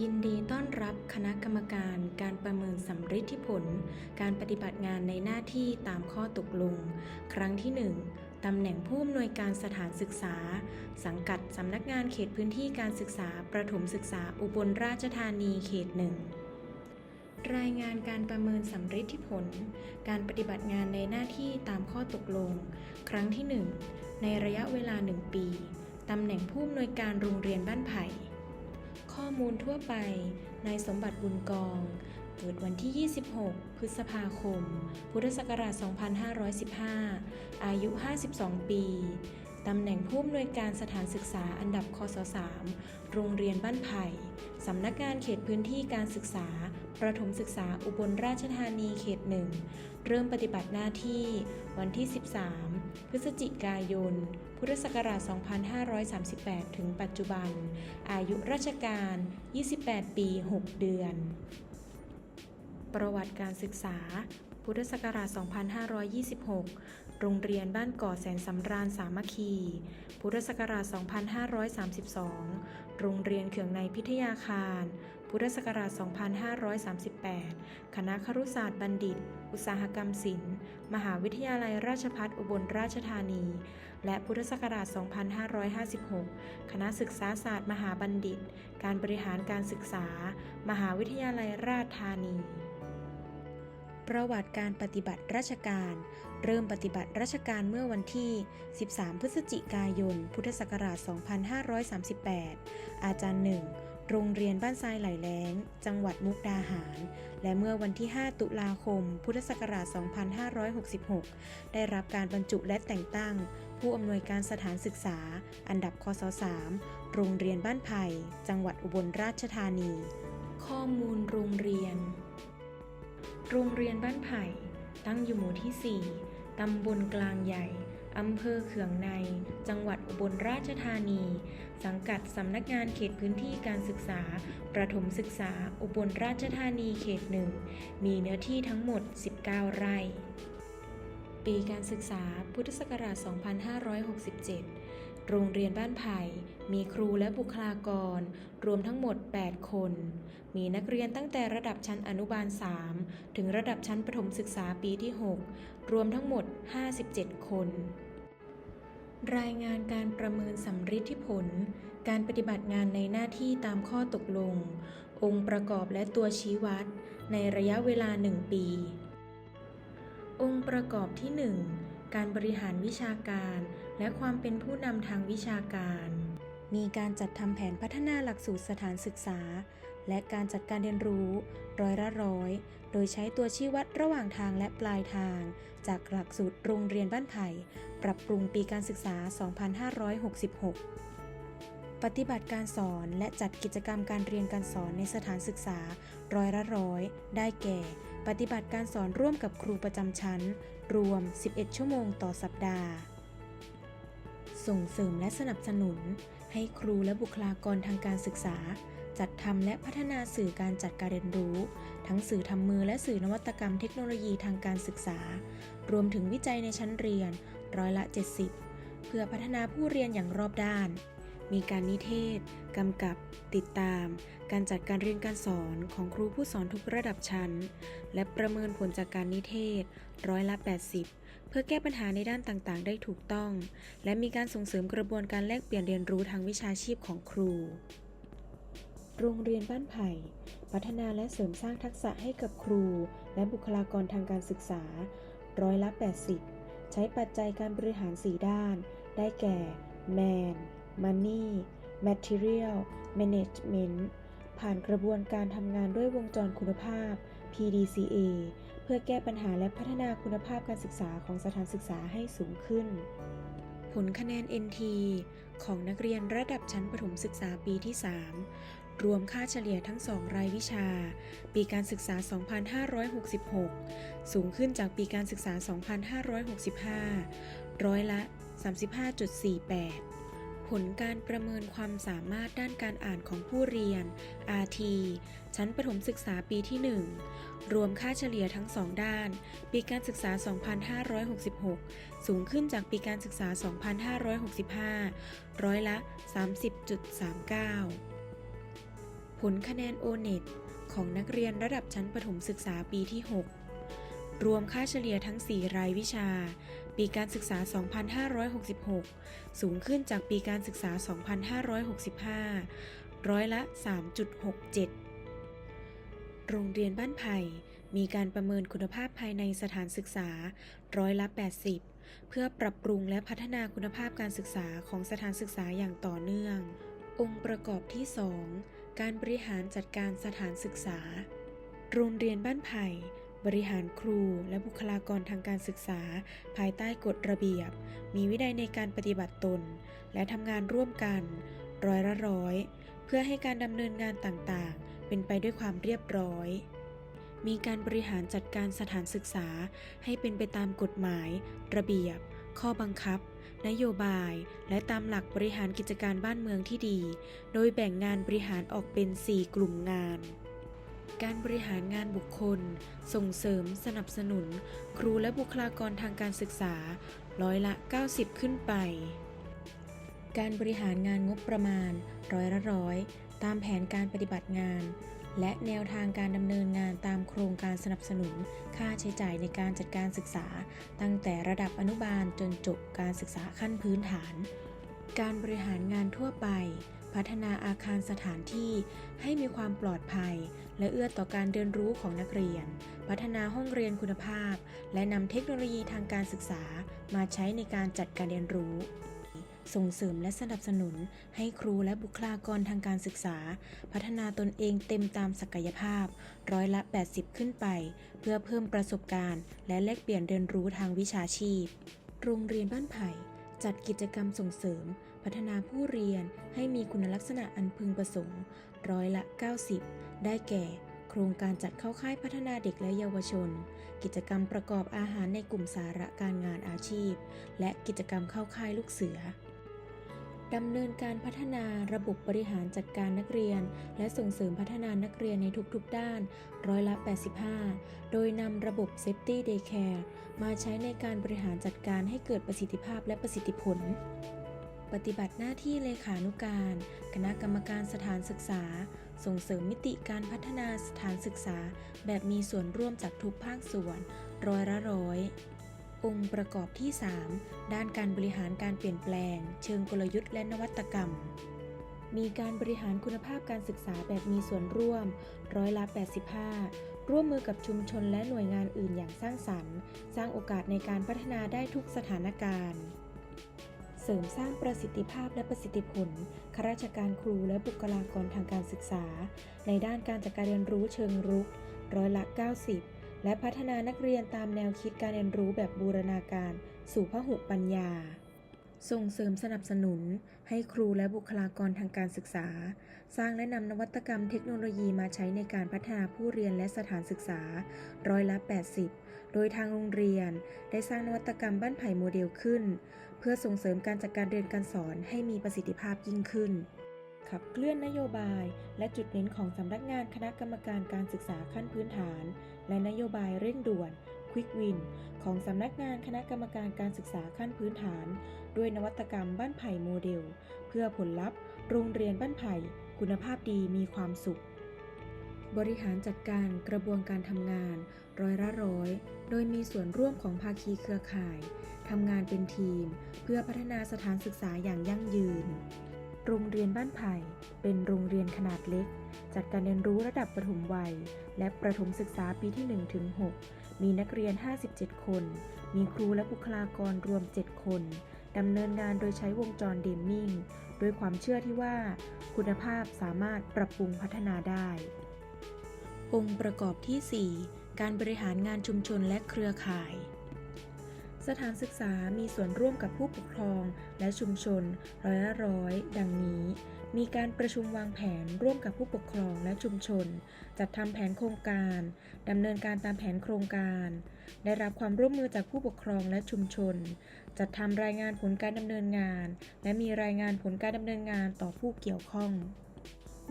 ยินดีต้อนรับคณะกรรมการการประเมินสำฤทธิผล การปฏิบัติงานในหน้าที่ตามข้อตกลง ครั้งที่ 1ตำแหน่งผู้อำนวยการสถานศึกษา สังกัดสำนักงานเขตพื้นที่การศึกษา ประถมศึกษาอุบลราชธานีเขตหนึ่งรายงานการประเมินสำฤทธิผล การปฏิบัติงานในหน้าที่ตามข้อตกลง ครั้งที่ 1 ในระยะเวลา 1 ปี ตำแหน่งผู้อำนวยการโรงเรียนบ้านไผ่ ข้อมูลทั่วไป นายสมบัติบุญกอง เกิดวันที่ 26 พฤษภาคม พุทธศักราช 2515 อายุ 52 ปี ตำแหน่งผู้อำนวยการสถานศึกษาอันดับคศ3โรงเรียนบ้านไผ่ สำนักงานเขตพื้นที่การศึกษา ประถมศึกษาอุบลราชธานีเขตหนึ่ง เริ่มปฏิบัติหน้าที่ วันที่ 13 พฤศจิกายน พุทธศักราช 2538 ถึงปัจจุบัน อายุราชการ 28 ปี 6 เดือน ประวัติการศึกษาพุทธศักราช 2526 โรงเรียนบ้านก่อแสนสำราญสามัคคี พุทธศักราช 2532 โรงเรียนเขืองในพิทยาคาร พุทธศักราช 2538 คณะครุศาสตร์บัณฑิต อุตสาหกรรมศิลป์ มหาวิทยาลัยราชภัฏอุบลราชธานี และพุทธศักราช 2556 คณะศึกษาศาสตร์มหาบัณฑิต การบริหารการศึกษา มหาวิทยาลัยราชธานี ประวัติการปฏิบัติราชการ เริ่มปฏิบัติราชการเมื่อวันที่ 13 พฤศจิกายน พุทธศักราช 2538 อาจารย์หนึ่งโรงเรียนบ้านทรายไหลแล้ง จังหวัดมุกดาหาร และเมื่อวันที่ 5 ตุลาคม พุทธศักราช 2566 ได้รับการบรรจุและแต่งตั้ง ผู้อำนวยการสถานศึกษา อันดับคศ3โรงเรียนบ้านไผ่ จังหวัดอุบลราชธานี ข้อมูลโรงเรียน โรงเรียนบ้านไผ่ ตั้งอยู่หมู่ที่ 4 ตำบลกลางใหญ่ อำเภอเขืองใน จังหวัดอุบลราชธานี สังกัดสำนักงานเขตพื้นที่การศึกษา ประถมศึกษา อุบลราชธานีเขตหนึ่ง มีเนื้อที่ทั้งหมด 19 ไร่ ปีการศึกษา พุทธศักราช 2567 โรงเรียนบ้านไผ่ มีครูและบุคลากร รวมทั้งหมด 8 คน มีนักเรียนตั้งแต่ระดับชั้นอนุบาล 3 ถึงระดับชั้นประถมศึกษาปีที่ 6 รวมทั้งหมด 57 คน รายงานการประเมินสำฤทธิผล การปฏิบัติงานในหน้าที่ตามข้อตกลง องค์ประกอบและตัวชี้วัด ในระยะเวลา 1 ปี องค์ประกอบที่ 1 การบริหารวิชาการ และความเป็นผู้นำทางวิชาการ มีการจัดทำแผนพัฒนาหลักสูตรสถานศึกษา และการจัดการเรียนรู้ ร้อยละร้อย โดยใช้ตัวชี้วัดระหว่างทางและปลายทาง จากหลักสูตรโรงเรียนบ้านไผ่ ปรับปรุงปีการศึกษา 2566ปฏิบัติการสอนและจัดกิจกรรมการเรียนการสอนในสถานศึกษาร้อยละร้อย ได้แก่ ปฏิบัติการสอนร่วมกับครูประจำชั้น รวม 11 ชั่วโมงต่อสัปดาห์ ส่งเสริมและสนับสนุน ให้ครูและบุคลากรทางการศึกษา จัดทำและพัฒนาสื่อการจัดการเรียนรู้ ทั้งสื่อทำมือและสื่อนวัตกรรมเทคโนโลยีทางการศึกษา รวมถึงวิจัยในชั้นเรียนร้อยละ 70 เพื่อพัฒนาผู้เรียนอย่างรอบด้าน มีการนิเทศ กำกับ ติดตาม การจัดการเรียนการสอนของครูผู้สอนทุกระดับชั้น และประเมินผลจากการนิเทศ ร้อยละ 80 เพื่อแก้ปัญหาในด้านต่างๆ ได้ถูกต้อง และมีการส่งเสริมกระบวนการแลกเปลี่ยนเรียนรู้ทางวิชาชีพของครู โรงเรียนบ้านไผ่ พัฒนาและเสริมสร้างทักษะให้กับครู และบุคลากรทางการศึกษา ร้อยละ 80 ใช้ปัจจัยการบริหาร 4 ด้าน ได้แก่ Man Money Material Management ผ่านกระบวนการทำงานด้วยวงจรคุณภาพ PDCA เพื่อแก้ปัญหาและพัฒนาคุณภาพการศึกษาของสถานศึกษาให้สูงขึ้น ผลคะแนน NT ของนักเรียนระดับชั้นประถมศึกษาปีที่ 3 รวมค่าเฉลี่ยทั้ง 2 รายวิชา ปีการศึกษา 2566 สูงขึ้นจากปีการศึกษา 2565 ร้อยละ 35.48 ผลการประเมินความสามารถด้านการอ่านของผู้เรียน RT ชั้นประถมศึกษาปีที่ 1 รวมค่าเฉลี่ยทั้ง 2 ด้าน ปีการศึกษา 2566 สูงขึ้นจากปีการศึกษา 2565 ร้อยละ 30.39 ผลคะแนน O-NET ของนักเรียนระดับชั้นประถมศึกษาปีที่ 6 รวมค่าเฉลี่ยทั้ง 4 รายวิชา ปีการศึกษา 2566 สูงขึ้นจากปีการศึกษา 2565 ร้อยละ 3.67 โรงเรียนบ้านไผ่มีการประเมินคุณภาพภายในสถานศึกษาร้อยละ 80 เพื่อปรับปรุงและพัฒนาคุณภาพการศึกษาของสถานศึกษาอย่างต่อเนื่อง องค์ประกอบที่ 2 การบริหารจัดการสถานศึกษา โรงเรียนบ้านไผ่ บริหารครูและบุคลากรทางการศึกษา ภายใต้กฎระเบียบ มีวินัยในการปฏิบัติตน และทำงานร่วมกัน ร้อยละร้อย เพื่อให้การดำเนินงานต่างๆ เป็นไปด้วยความเรียบร้อย มีการบริหารจัดการสถานศึกษา ให้เป็นไปตามกฎหมาย ระเบียบ ข้อบังคับ นโยบาย และตามหลักบริหารกิจการบ้านเมืองที่ดี โดยแบ่งงานบริหารออกเป็น 4 กลุ่มงาน การบริหารงานบุคคล ส่งเสริม สนับสนุน ครูและบุคลากรทางการศึกษา ร้อยละ 90 ขึ้นไป การบริหารงานงบประมาณ ร้อยละร้อย ตามแผนการปฏิบัติงาน และแนวทางการดำเนินงานตามโครงการสนับสนุน ค่าใช้จ่ายในการจัดการศึกษา ตั้งแต่ระดับอนุบาลจนจบการศึกษาขั้นพื้นฐาน การบริหารงานทั่วไปพัฒนาอาคารสถานที่ให้มีความปลอดภัยและเอื้อต่อการเรียนรู้ของนักเรียน พัฒนาห้องเรียนคุณภาพ และนำเทคโนโลยีทางการศึกษามาใช้ในการจัดการเรียนรู้ ส่งเสริมและสนับสนุน ให้ครูและบุคลากรทางการศึกษา พัฒนาตนเองเต็มตามศักยภาพ ร้อยละ 80 ขึ้นไป เพื่อเพิ่มประสบการณ์ และแลกเปลี่ยนเรียนรู้ทางวิชาชีพ โรงเรียนบ้านไผ่จัดกิจกรรมส่งเสริม พัฒนาผู้เรียนให้มีคุณลักษณะอันพึงประสงค์ ร้อยละ 90 ได้แก่ โครงการจัดเข้าค่ายพัฒนาเด็กและเยาวชน กิจกรรมประกอบอาหารในกลุ่มสาระการงานอาชีพ และกิจกรรมเข้าค่ายลูกเสือดำเนินการพัฒนาระบบบริหารจัดการนักเรียน และส่งเสริมพัฒนานักเรียนในทุกๆด้าน ร้อยละ 85 โดยนำระบบ Safety Day Care มาใช้ในการบริหารจัดการให้เกิดประสิทธิภาพและประสิทธิผล ปฏิบัติหน้าที่เลขานุการ คณะกรรมการสถานศึกษา ส่งเสริมมิติการพัฒนาสถานศึกษา แบบมีส่วนร่วมจากทุกภาคส่วน ร้อยละร้อย องค์ประกอบที่ 3 ด้านการบริหารการเปลี่ยนแปลง เชิงกลยุทธ์และนวัตกรรม มีการบริหารคุณภาพการศึกษาแบบมีส่วนร่วม ร้อยละ 85ร่วมมือกับชุมชนและหน่วยงานอื่นอย่างสร้างสรรค์ สร้างโอกาสในการพัฒนาได้ทุกสถานการณ์ เสริมสร้างประสิทธิภาพและประสิทธิผลข้าราชการครูและบุคลากรทางการศึกษา ในด้านการจัดการเรียนรู้เชิงรุก ร้อยละ 90 และพัฒนานักเรียนตามแนวคิดการเรียนรู้แบบบูรณาการ สู่พหุปัญญา ส่งเสริมสนับสนุน ให้ครูและบุคลากรทางการศึกษา สร้างและนำนวัตกรรมเทคโนโลยีมาใช้ในการพัฒนาผู้เรียนและสถานศึกษา ร้อยละ 80 โดยทางโรงเรียน ได้สร้างนวัตกรรมบ้านไผ่โมเดลขึ้น เพื่อส่งเสริมการจัดการเรียนการสอนให้มีประสิทธิภาพยิ่งขึ้น ขับเคลื่อนนโยบายและจุดเน้นของสำนักงานคณะกรรมการการศึกษาขั้นพื้นฐาน และนโยบายเร่งด่วน Quick Win ของสำนักงานคณะกรรมการการศึกษาขั้นพื้นฐาน ด้วยนวัตกรรมบ้านไผ่โมเดล เพื่อผลลัพธ์ โรงเรียนบ้านไผ่คุณภาพดีมีความสุข บริหารจัดการกระบวนการทำงาน ร้อยละร้อย โดยมีส่วนร่วมของภาคีเครือข่ายทำงานเป็นทีม เพื่อพัฒนาสถานศึกษาอย่างยั่งยืน โรงเรียนบ้านไผ่ เป็นโรงเรียนขนาดเล็ก จัดการเรียนรู้ระดับประถมวัย และประถมศึกษาปีที่1ถึง6มีนักเรียน 57 คน มีครูและบุคลากรรวม 7 คนดำเนินงานโดยใช้วงจรเดมมิงด้วยความเชื่อที่ว่า คุณภาพสามารถปรับปรุงพัฒนาได้ องค์ประกอบที่ 4 การบริหารงานชุมชนและเครือข่าย สถานศึกษามีส่วนร่วมกับผู้ปกครองและชุมชนร้อยละร้อย ดังนี้ มีการประชุมวางแผนร่วมกับผู้ปกครองและชุมชน จัดทำแผนโครงการดำเนินการตามแผนโครงการ ได้รับความร่วมมือจากผู้ปกครองและชุมชน จัดทำรายงานผลการดำเนินงาน และมีรายงานผลการดำเนินงานต่อผู้เกี่ยวข้อง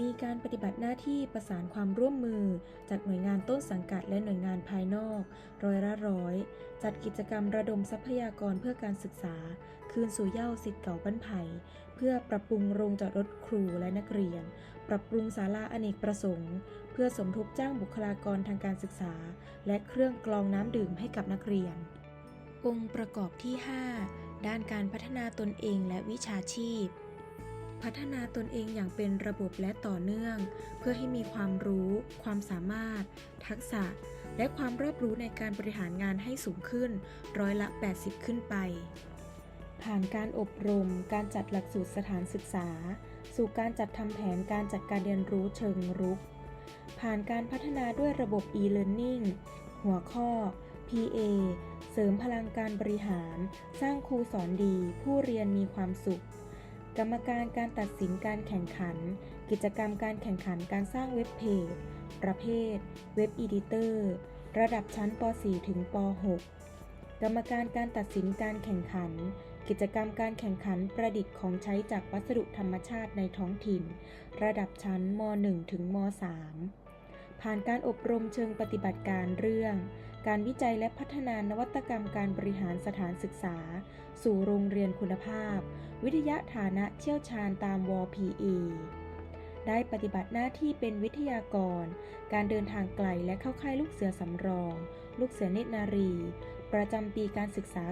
มีการปฏิบัติหน้าที่ประสานความร่วมมือ จากหน่วยงานต้นสังกัดและหน่วยงานภายนอก ร้อยละร้อย จัดกิจกรรมระดมทรัพยากรเพื่อการศึกษา คืนสู่เย้าสิทธิ์เก่าบ้านไผ่ เพื่อปรับปรุงโรงจอดรถครูและนักเรียน ปรับปรุงศาลาอเนกประสงค์ เพื่อสมทบจ้างบุคลากรทางการศึกษา และเครื่องกรองน้ำดื่มให้กับนักเรียน องค์ประกอบที่ 5 ด้านการพัฒนาตนเองและวิชาชีพ พัฒนาตนเองอย่างเป็นระบบและต่อเนื่อง เพื่อให้มีความรู้ ความสามารถ ทักษะ และความรอบรู้ในการบริหารงานให้สูงขึ้น ร้อยละ 80 ขึ้นไป ผ่านการอบรม การจัดหลักสูตรสถานศึกษา สู่การจัดทำแผนการจัดการเรียนรู้เชิงรุก ผ่านการพัฒนาด้วยระบบ e-learning หัวข้อ PA เสริมพลังการบริหาร สร้างครูสอนดี ผู้เรียนมีความสุข กรรมการการตัดสินการแข่งขัน กิจกรรมการแข่งขันการสร้างเว็บเพจ ประเภท เว็บอีดิเตอร์ ระดับชั้นป .4 ถึงป .6 กรรมการการตัดสินการแข่งขัน กิจกรรมการแข่งขันประดิษฐ์ของใช้จากวัสดุธรรมชาติในท้องถิ่น ระดับชั้นม .1 ถึงม .3 ผ่านการอบรมเชิงปฏิบัติการเรื่อง การวิจัยและพัฒนานวัตกรรมการบริหารสถานศึกษา สู่โรงเรียนคุณภาพ วิทยาฐานะเชี่ยวชาญตามว PE ได้ปฏิบัติหน้าที่เป็นวิทยากร การเดินทางไกลและเข้าค่ายลูกเสือสำรอง ลูกเสือเนตรนารี ประจำปีการศึกษา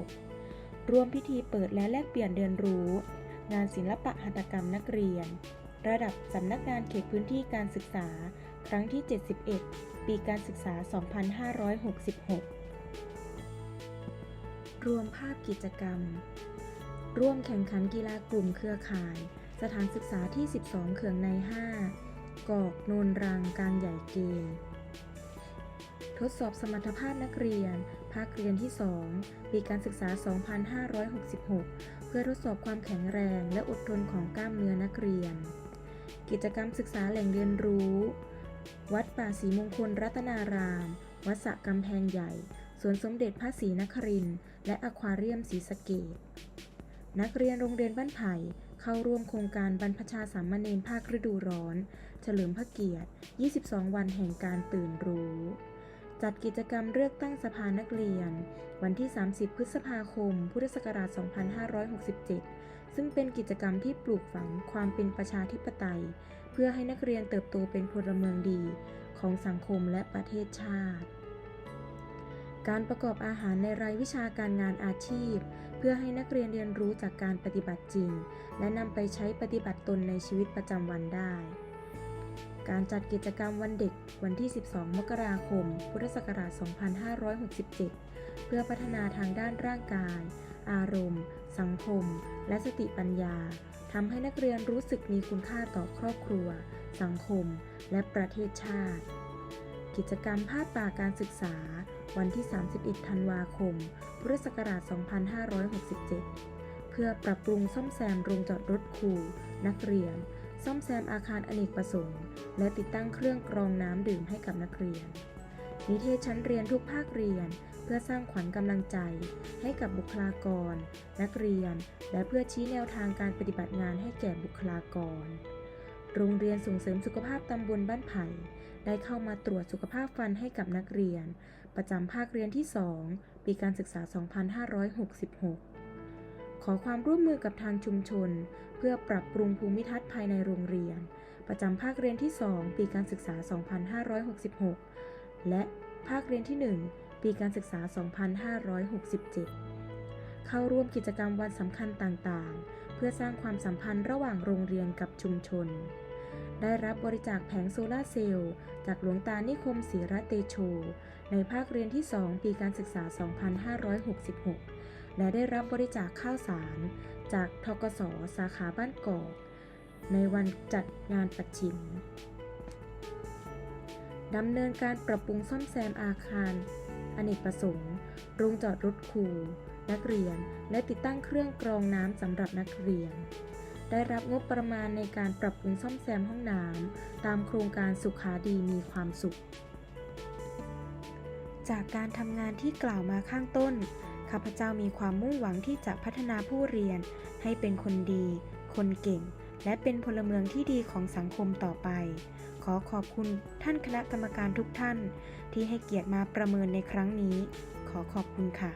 2566รวมพิธีเปิดและแลกเปลี่ยนเรียนรู้ งานศิลปะหัตถกรรมนักเรียน ระดับสำนักงานเขตพื้นที่การศึกษา ครั้งที่ 71 ปีการศึกษา 2566 รวมภาพกิจกรรม ร่วมแข่งขันกีฬากลุ่มเครือข่าย สถานศึกษาที่ 12 เขื่องใน 5 กอกโนนรังกลางใหญ่เกณฑ์ทดสอบสมรรถภาพนักเรียน ภาคเรียนที่ 2 ปีการศึกษา 2566 เพื่อทดสอบความแข็งแรงและอดทนของกล้ามเนื้อนักเรียน กิจกรรมศึกษาแหล่งเรียนรู้ วัดป่าศรีมงคลรัตนาราม วัดสะกำแพงใหญ่ สวนสมเด็จพระศรีนครินทร์และอควาเรียมศรีสะเกดนักเรียนโรงเรียนบ้านไผ่เข้าร่วมโครงการบรรพชาสามเณรภาคฤดูร้อน เฉลิมพระเกียรติ 22 วันแห่งการตื่นรู้ จัดกิจกรรมเลือกตั้งสภานักเรียน วันที่ 30 พฤษภาคม พุทธศักราช 2567 ซึ่งเป็นกิจกรรมที่ปลูกฝังความเป็นประชาธิปไตย เพื่อให้นักเรียนเติบโตเป็นพลเมืองดีของสังคมและประเทศชาติ การประกอบอาหารในรายวิชาการงานอาชีพ เพื่อให้นักเรียนเรียนรู้จากการปฏิบัติจริง และนำไปใช้ปฏิบัติตนในชีวิตประจำวันได้ การจัดกิจกรรมวันเด็กวันที่ 12 มกราคม พุทธศักราช 2567 เพื่อพัฒนาทางด้านร่างกาย อารมณ์ สังคม และสติปัญญาทำให้นักเรียนรู้สึกมีคุณค่าต่อครอบครัว สังคม และประเทศชาติ กิจกรรมภาพป่าการศึกษา วันที่ 31 ธันวาคม พุทธศักราช 2567 เพื่อปรับปรุงซ่อมแซมโรงจอดรถครูนักเรียน ซ่อมแซมอาคารอเนกประสงค์ และติดตั้งเครื่องกรองน้ำดื่มให้กับนักเรียน นิเทศชั้นเรียนทุกภาคเรียน เพื่อสร้างขวัญกำลังใจ ให้กับบุคลากร นักเรียน และเพื่อชี้แนวทางการปฏิบัติงานให้แก่บุคลากร โรงเรียนส่งเสริมสุขภาพตำบลบ้านไผ่ ได้เข้ามาตรวจสุขภาพฟันให้กับนักเรียน ประจำภาคเรียนที่ 2 ปีการศึกษา 2566ขอความร่วมมือกับทางชุมชน เพื่อปรับปรุงภูมิทัศน์ภายในโรงเรียน ประจำภาคเรียนที่ 2 ปีการศึกษา 2566 และภาคเรียนที่ 1 ปีการศึกษา 2567 เข้าร่วมกิจกรรมวันสำคัญต่างๆ เพื่อสร้างความสัมพันธ์ระหว่างโรงเรียนกับชุมชน ได้รับบริจาคแผงโซลาร์เซลล์จากหลวงตานิคมศรีระเตโช ในภาคเรียนที่ 2 ปีการศึกษา 2566 และได้รับบริจาคข้าวสาร จากทกสสาขาบ้านกอกในวันจัดงานปัดชิม ดำเนินการปรับปรุงซ่อมแซมอาคาร อเนกประสงค์ โรงจอดรถครู นักเรียน และติดตั้งเครื่องกรองน้ำสำหรับนักเรียน ได้รับงบประมาณในการปรับปรุงซ่อมแซมห้องน้ำตามโครงการสุขาดีมีความสุข จากการทำงานที่กล่าวมาข้างต้น ข้าพเจ้ามีความมุ่งหวังที่จะพัฒนาผู้เรียน ให้เป็นคนดี คนเก่ง และเป็นพลเมืองที่ดีของสังคมต่อไป ขอขอบคุณท่านคณะกรรมการทุกท่าน ที่ให้เกียรติมาประเมินในครั้งนี้ ขอขอบคุณค่ะ